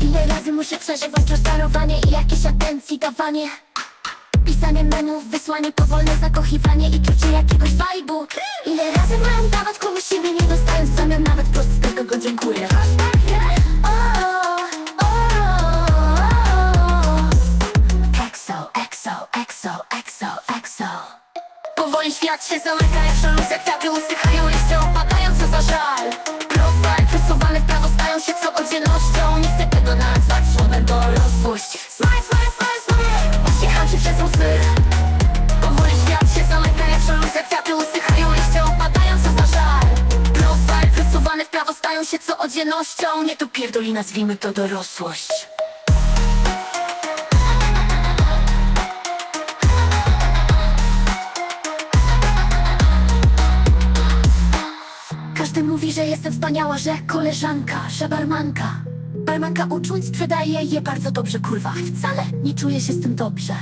Ile razy muszę przeżywać rozczarowanie i jakieś atencji dawanie? Pisanie memów, wysłanie powolne zakochiwanie i świat się zamyka jak szaluse kwiaty usychają liście opadają co za żal. Profile przesuwany w prawo stają się co oddzielnością Nie chcę tego nazwać słowem dorosłość Smile, smile, smile, smile. Uśmiecham przez łzy. Powoli świat się zamyka jak szaluse kwiaty usychają liście opadają co za żal. Profile przesuwany w prawo stają się co oddzielnością Nie tu pierdoli nazwijmy to dorosłość jestem wspaniała, że koleżanka, że barmanka Barmanka uczuć sprzedaje je bardzo dobrze, kurwa. Wcale nie czuję się z tym dobrze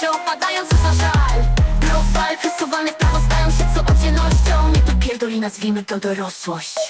opadają co za żal. Przesuwany w prawo stają się co oddzielnością Nie tu pierdoli nazwijmy to dorosłość